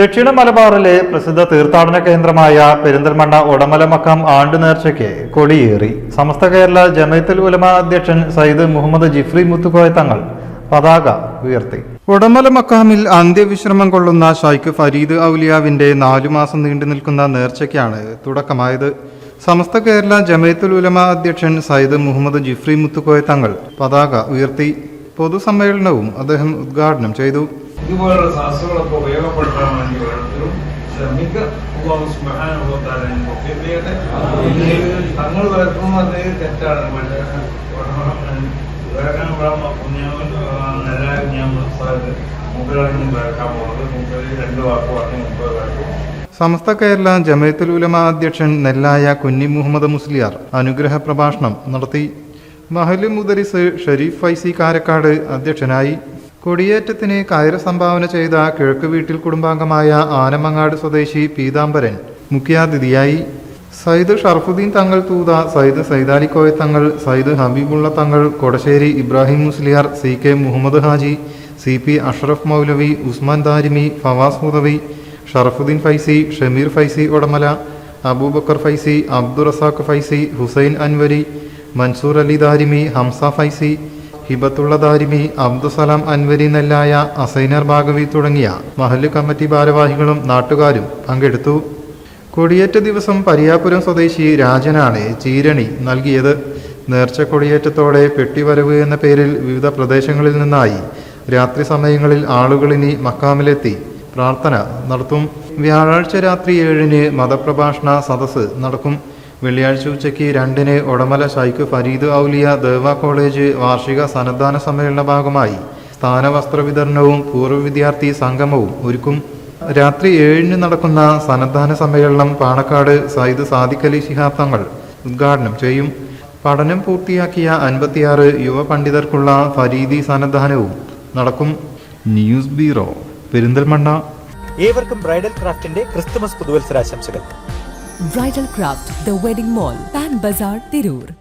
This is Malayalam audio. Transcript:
ദക്ഷിണ മലബാറിലെ പ്രസിദ്ധ തീർത്ഥാടന കേന്ദ്രമായ പെരിന്തൽമണ്ണ ഉടമല മക്കാം ആണ്ട് നേർച്ചയ്ക്ക് കൊടിയേറി. സമസ്ത കേരള ജമയത്തുൽ ഉലമ അധ്യക്ഷൻ സയ്യിദ് മുഹമ്മദ് ജിഫ്രി മുത്തുക്കോയ തങ്ങൾ പതാക ഉയർത്തി. ഉടമല മക്കാമിൽ അന്ത്യവിശ്രമം കൊള്ളുന്ന ഷൈഖ് ഫരീദ് ഔലിയാവിന്റെ നാലു മാസം നീണ്ടു നിൽക്കുന്ന നേർച്ചയ്ക്കാണ് തുടക്കമായത്. സമസ്ത കേരള ജമയത്തുൽ ഉലമ അധ്യക്ഷൻ സയ്യിദ് മുഹമ്മദ് ജിഫ്രി മുത്തുക്കോയ തങ്ങൾ പതാക ഉയർത്തി. പൊതുസമ്മേളനവും അദ്ദേഹം ഉദ്ഘാടനം ചെയ്തു. ഇതുപോലുള്ള സദസ്സുകളൊക്കെ ഉപയോഗപ്പെടുത്താൻ വേണ്ടി ഓരോരുത്തരും ശ്രമിക്കുക. അല്ലാഹു തങ്ങൾ വ അതേ തെറ്റാണ്. സമസ്ത കേരള ജമയത്തുൽ ഉലമ അധ്യക്ഷൻ നെല്ലായ കുഞ്ഞി മുഹമ്മദ് മുസ്ലിയാർ അനുഗ്രഹ പ്രഭാഷണം നടത്തി മഹലി മുദരിസ് ഷരീഫ് ഫൈസി കാരക്കാട് അധ്യക്ഷനായി കൊടിയേറ്റത്തിന് കയറ് സംഭാവന ചെയ്ത കിഴക്ക് വീട്ടിൽ കുടുംബാംഗമായ ആനമങ്ങാട് സ്വദേശി പീതാംബരൻ മുഖ്യാതിഥിയായി. സയ്യിദ് ഷർഫുദ്ദീൻ തങ്ങൾ Thootha Sayyid സൈദാലിക്കോയ Thangal Sayyid Habibulla Thangal Kodassery Ibrahim Musliyar C K Muhammad Haji C P Ashraf Moulavi Usman Darimi Fawas Mudavi Sharafuddin Faizy Shameer Faizy Udamala Abubakar Faizy Abdurazak Faizy Hussain Anvari Mansoor Ali Darimi Hamza Faizy Hibathulla Darimi Abdussalam Anvari Nellaya Asainar Bhagavi തുടങ്ങിയ മഹല്ല് കമ്മിറ്റി ഭാരവാഹികളും നാട്ടുകാരും പങ്കെടുത്തു. കൊടിയേറ്റ ദിവസം പരിയാപുരം സ്വദേശി രാജനാണ് ചീരണി നൽകിയത്. നേർച്ച കൊടിയേറ്റത്തോടെ പെട്ടിവരവ് എന്ന പേരിൽ വിവിധ പ്രദേശങ്ങളിൽ നിന്നായി രാത്രി സമയങ്ങളിൽ ആളുകളിനി മക്കാമിലെത്തി പ്രാർത്ഥന നടത്തും. വ്യാഴാഴ്ച രാത്രി ഏഴിന് മതപ്രഭാഷണ സദസ് നടക്കും. വെള്ളിയാഴ്ച ഉച്ചയ്ക്ക് രണ്ടിന് ഒടമല ഷൈഖ് ഫരീദ് ഔലിയ ദേവ കോളേജ് വാർഷിക സന്നദ്ധാന സമ്മേളന ഭാഗമായി സ്ഥാനവസ്ത്ര വിതരണവും പൂർവ വിദ്യാർത്ഥി സംഗമവും ഒരുക്കും. രാത്രി ഏഴിന് നടക്കുന്ന സന്നദ്ധാന സമ്മേളനം പാണക്കാട് സയ്യിദ് സാദിഖലി ശിഹാബ് തങ്ങൾ ഉദ്ഘാടനം ചെയ്യും. പഠനം പൂർത്തിയാക്കിയ അൻപത്തിയാറ് യുവ പണ്ഡിതർക്കുള്ള ഫരീദി സന്നദ്ധാനവും നടക്കും. News bureau Perinthalmanna. ഏവർക്കും ബ്രൈഡൽ ക്രാഫ്റ്റിന്റെ ക്രിസ്തുമസ് പുതുവത്സരാശംസകൾ. Bridal Craft, The Wedding Mall, Pan Bazaar, Tirur.